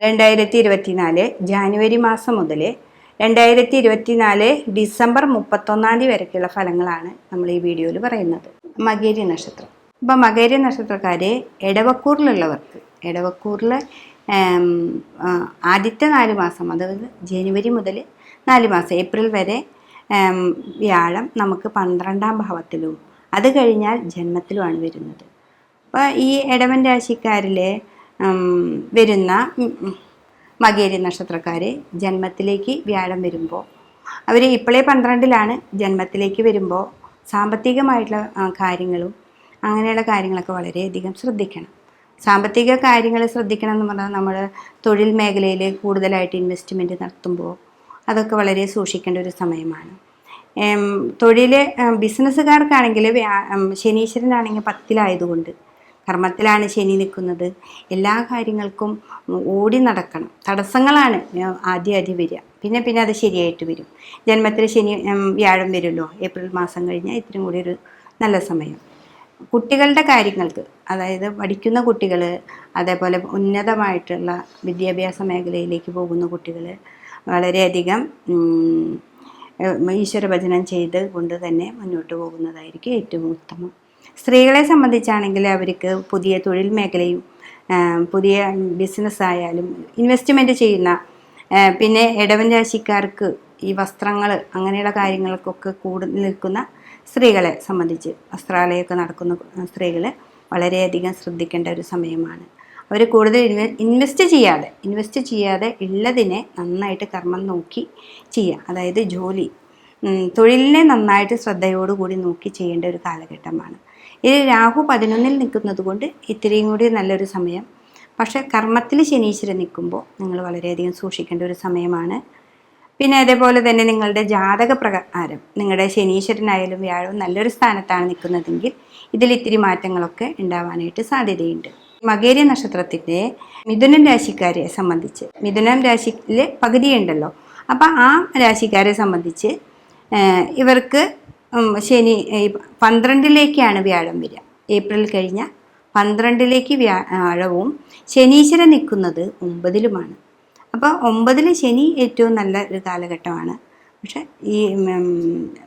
രണ്ടായിരത്തി ഇരുപത്തിനാല് ജാനുവരി മാസം മുതൽ രണ്ടായിരത്തി ഇരുപത്തിനാല് ഡിസംബർ മുപ്പത്തൊന്നാം തീയതി വരെയൊക്കെയുള്ള ഫലങ്ങളാണ് നമ്മൾ ഈ വീഡിയോയിൽ പറയുന്നത്. മകേരി നക്ഷത്രം. അപ്പോൾ മകേരി നക്ഷത്രക്കാരെ എടവക്കൂറിലുള്ളവർക്ക് എടവക്കൂറിൽ ആദ്യത്തെ നാല് മാസം അതായത് ജനുവരി മുതൽ നാല് മാസം ഏപ്രിൽ വരെ വ്യാഴം നമുക്ക് പന്ത്രണ്ടാം ഭാവത്തിലും അത് കഴിഞ്ഞാൽ ജന്മത്തിലുമാണ് വരുന്നത്. അപ്പോൾ ഈ ഇടവൻ രാശിക്കാരിലെ വരുന്ന മകേരി നക്ഷത്രക്കാർ ജന്മത്തിലേക്ക് വ്യാഴം വരുമ്പോൾ അവർ ഇപ്പോഴേ പന്ത്രണ്ടിലാണ് ജന്മത്തിലേക്ക് വരുമ്പോൾ സാമ്പത്തികമായിട്ടുള്ള കാര്യങ്ങളും അങ്ങനെയുള്ള കാര്യങ്ങളൊക്കെ വളരെയധികം ശ്രദ്ധിക്കണം. സാമ്പത്തിക കാര്യങ്ങൾ ശ്രദ്ധിക്കണം എന്ന് പറഞ്ഞാൽ നമ്മൾ തൊഴിൽ മേഖലയിൽ കൂടുതലായിട്ട് ഇൻവെസ്റ്റ്മെന്റ് നടത്തുമ്പോൾ അതൊക്കെ വളരെ സൂക്ഷിക്കേണ്ട ഒരു സമയമാണ്. തൊഴിൽ ബിസിനസ്സുകാർക്കാണെങ്കിൽ ശനീശ്വരനാണെങ്കിൽ പത്തിലായതുകൊണ്ട് കർമ്മത്തിലാണ് ശനി നിൽക്കുന്നത്. എല്ലാ കാര്യങ്ങൾക്കും ഓടി നടക്കണം. തടസ്സങ്ങളാണ് ആദ്യം ആദ്യം വരിക. പിന്നെ പിന്നെ അത് ശരിയായിട്ട് വരും. ജന്മത്തിൽ ശനി വ്യാഴം വരുമല്ലോ. ഏപ്രിൽ മാസം കഴിഞ്ഞാൽ ഇത്രയും കൂടി ഒരു നല്ല സമയം. കുട്ടികളുടെ കാര്യങ്ങൾക്ക് അതായത് പഠിക്കുന്ന കുട്ടികൾ അതേപോലെ ഉന്നതമായിട്ടുള്ള വിദ്യാഭ്യാസ മേഖലയിലേക്ക് പോകുന്ന കുട്ടികൾ വളരെയധികം ഉം, ഏഹ് ഈശ്വര ഭജനം ചെയ്ത് കൊണ്ട് തന്നെ മുന്നോട്ട് പോകുന്നതായിരിക്കും ഏറ്റവും ഉത്തമം. സ്ത്രീകളെ സംബന്ധിച്ചാണെങ്കിൽ അവർക്ക് പുതിയ തൊഴിൽ മേഖലയും പുതിയ ബിസിനസ് ആയാലും ഇൻവെസ്റ്റ്മെന്റ് ചെയ്യുന്ന പിന്നെ ഇടവൻ രാശിക്കാർക്ക് ഈ വസ്ത്രങ്ങൾ അങ്ങനെയുള്ള കാര്യങ്ങൾക്കൊക്കെ കൂടു നിൽക്കുന്ന സ്ത്രീകളെ സംബന്ധിച്ച് വസ്ത്രാലയമൊക്കെ നടക്കുന്ന സ്ത്രീകൾ വളരെയധികം ശ്രദ്ധിക്കേണ്ട ഒരു സമയമാണ്. അവർ കൂടുതൽ ഇൻവെ ഇൻവെസ്റ്റ് ചെയ്യാതെ ഇൻവെസ്റ്റ് ചെയ്യാതെ ഉള്ളതിനെ നന്നായിട്ട് കർമ്മം നോക്കി ചെയ്യുക. അതായത് ജോലി തൊഴിലിനെ നന്നായിട്ട് ശ്രദ്ധയോടുകൂടി നോക്കി ചെയ്യേണ്ട ഒരു കാലഘട്ടമാണ്. ഇത് രാഹു പതിനൊന്നിൽ നിൽക്കുന്നത് കൊണ്ട് ഇത്രയും കൂടി നല്ലൊരു സമയം. പക്ഷേ കർമ്മത്തിൽ ശനീശ്വരൻ നിൽക്കുമ്പോൾ നിങ്ങൾ വളരെയധികം സൂക്ഷിക്കേണ്ട ഒരു സമയമാണ്. പിന്നെ അതേപോലെ തന്നെ നിങ്ങളുടെ ജാതക പ്രകാരം നിങ്ങളുടെ ശനീശ്വരനായാലും വ്യാഴവും നല്ലൊരു സ്ഥാനത്താണ് നിൽക്കുന്നതെങ്കിൽ ഇതിൽ ഇത്തിരി മാറ്റങ്ങളൊക്കെ ഉണ്ടാവാനായിട്ട് സാധ്യതയുണ്ട്. മകേരി നക്ഷത്രത്തിന്റെ മിഥുനം രാശിക്കാരെ സംബന്ധിച്ച് മിഥുനം രാശിയിൽ പകുതിയുണ്ടല്ലോ. അപ്പോൾ ആ രാശിക്കാരെ സംബന്ധിച്ച് ഇവർക്ക് ശനി പന്ത്രണ്ടിലേക്കാണ് വ്യാഴം വരിക. ഏപ്രിൽ കഴിഞ്ഞ പന്ത്രണ്ടിലേക്ക് വ്യാഴവും ശനീശ്വരൻ നിൽക്കുന്നത് ഒമ്പതിലുമാണ്. അപ്പോൾ ഒമ്പതിൽ ശനി ഏറ്റവും നല്ല ഒരു കാലഘട്ടമാണ്. പക്ഷെ ഈ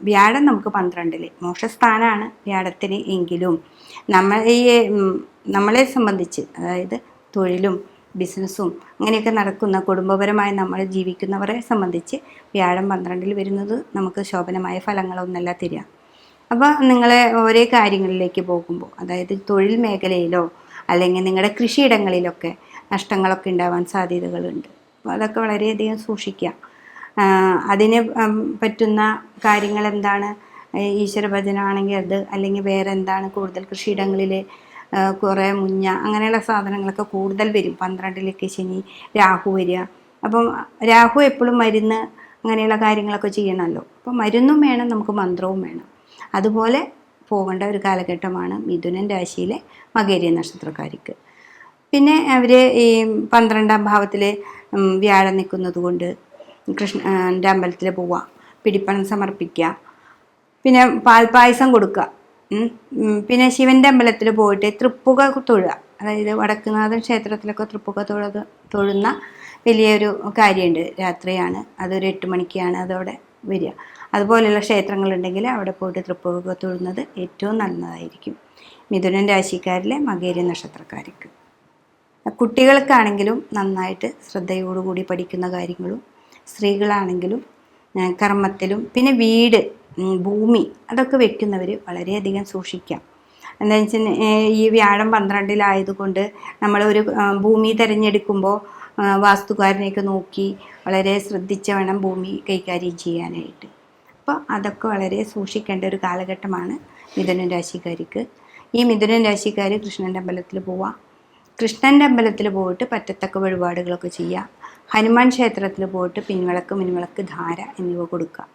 വ്യാഴം നമുക്ക് പന്ത്രണ്ടിൽ മോക്ഷസ്ഥാനമാണ് വ്യാഴത്തിന് എങ്കിലും നമ്മൾ ഈ നമ്മളെ സംബന്ധിച്ച് അതായത് തൊഴിലും ബിസിനസ്സും അങ്ങനെയൊക്കെ നടക്കുന്ന കുടുംബപരമായി നമ്മൾ ജീവിക്കുന്നവരെ സംബന്ധിച്ച് വ്യാഴം പന്ത്രണ്ടിൽ വരുന്നത് നമുക്ക് ശോഭനമായ ഫലങ്ങളൊന്നല്ല തരിക. അപ്പോൾ നിങ്ങളെ ഓരോ കാര്യങ്ങളിലേക്ക് പോകുമ്പോൾ അതായത് തൊഴിൽ മേഖലയിലോ അല്ലെങ്കിൽ നിങ്ങളുടെ കൃഷിയിടങ്ങളിലൊക്കെ നഷ്ടങ്ങളൊക്കെ ഉണ്ടാവാൻ സാധ്യതകളുണ്ട്. അപ്പോൾ അതൊക്കെ വളരെയധികം സൂക്ഷിക്കുക. അതിന് പറ്റുന്ന കാര്യങ്ങൾ എന്താണ് ഈശ്വരഭജനാണെങ്കിൽ അത് അല്ലെങ്കിൽ വേറെ എന്താണ് കൂടുതൽ കൃഷിയിടങ്ങളിൽ കുറേ മുഞ്ഞ അങ്ങനെയുള്ള സാധനങ്ങളൊക്കെ കൂടുതൽ വരും. പന്ത്രണ്ടിലേക്ക് ശനി രാഹു വരിക. അപ്പം രാഹു എപ്പോഴും മരുന്ന് അങ്ങനെയുള്ള കാര്യങ്ങളൊക്കെ ചെയ്യണമല്ലോ. അപ്പം മരുന്നും വേണം നമുക്ക് മന്ത്രവും വേണം. അതുപോലെ പോകേണ്ട ഒരു കാലഘട്ടമാണ് മിഥുനൻ രാശിയിലെ മകേരിയ നക്ഷത്രക്കാർക്ക് പിന്നെ അവർ ഈ പന്ത്രണ്ടാം ഭാവത്തിൽ വ്യാഴം നിൽക്കുന്നത് കൊണ്ട് കൃഷ്ണന്റെ അമ്പലത്തിൽ പോവുക പിടിപ്പണം സമർപ്പിക്കുക പിന്നെ പാൽപ്പായസം കൊടുക്കുക. പിന്നെ ശിവന്റെ അമ്പലത്തിൽ പോയിട്ട് തൃപ്പുക തൊഴുക. അതായത് വടക്കുനാഥൻ ക്ഷേത്രത്തിലൊക്കെ തൃപ്പുക തൊഴുക തൊഴുന്ന വലിയൊരു കാര്യമുണ്ട്. രാത്രിയാണ്. അതൊരു എട്ട് മണിക്കാണ് അതവിടെ വരിക. അതുപോലെയുള്ള ക്ഷേത്രങ്ങളുണ്ടെങ്കിൽ അവിടെ പോയിട്ട് തൃപ്പുക തൊഴുന്നത് ഏറ്റവും നല്ലതായിരിക്കും. മിഥുനൻ രാശിക്കാരിലെ മകേരി നക്ഷത്രക്കാർക്ക് കുട്ടികൾക്കാണെങ്കിലും നന്നായിട്ട് ശ്രദ്ധയോടുകൂടി പഠിക്കുന്ന കാര്യങ്ങളും സ്ത്രീകളാണെങ്കിലും കർമ്മത്തിലും പിന്നെ വീട് ഭൂമി അതൊക്കെ വെക്കുന്നവർ വളരെയധികം സൂക്ഷിക്കാം. എന്താ വെച്ചാൽ ഈ വ്യാഴം പന്ത്രണ്ടിലായതുകൊണ്ട് നമ്മൾ ഒരു ഭൂമി തിരഞ്ഞെടുക്കുമ്പോൾ വാസ്തുകാരനെയൊക്കെ നോക്കി വളരെ ശ്രദ്ധിച്ച് വേണം ഭൂമി കൈകാര്യം ചെയ്യാനായിട്ട്. അപ്പോൾ അതൊക്കെ വളരെ സൂക്ഷിക്കേണ്ട ഒരു കാലഘട്ടമാണ് മിഥുനൻ രാശിക്കാർക്ക് ഈ മിഥുനൻ രാശിക്കാർ കൃഷ്ണന്റെ അമ്പലത്തിൽ പോവാം. കൃഷ്ണന്റെ അമ്പലത്തിൽ പോയിട്ട് പറ്റത്തക്ക വഴിപാടുകളൊക്കെ ചെയ്യുക ഹനുമാൻ ക്ഷേത്രത്തിൽ പോയിട്ട് പിൻവിളക്ക് മിൻവിളക്ക് ധാര എന്നിവ കൊടുക്കുക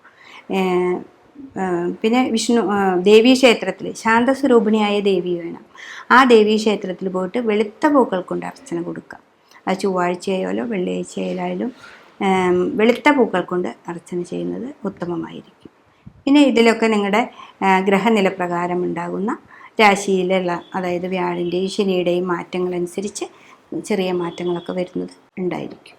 പിന്നെ വിഷ്ണു ദേവീ ക്ഷേത്രത്തിൽ ശാന്തസ്വരൂപിണിയായ ദേവി വേണം. ആ ദേവീ ക്ഷേത്രത്തിൽ പോയിട്ട് വെളുത്ത പൂക്കൾ കൊണ്ട് അർച്ചന കൊടുക്കുക അത് ചൊവ്വാഴ്ചയായാലോ വെള്ളിയാഴ്ചയായാലും വെളുത്ത പൂക്കൾ കൊണ്ട് അർച്ചന ചെയ്യുന്നത് ഉത്തമമായിരിക്കും. പിന്നെ ഇതിലൊക്കെ നിങ്ങളുടെ ഗ്രഹനില പ്രകാരം ഉണ്ടാകുന്ന രാശിയിലുള്ള അതായത് വ്യാഴിന്റെയും ശനിയുടെയും മാറ്റങ്ങളനുസരിച്ച് ചെറിയ മാറ്റങ്ങളൊക്കെ വരുന്നത് ഉണ്ടായിരിക്കും.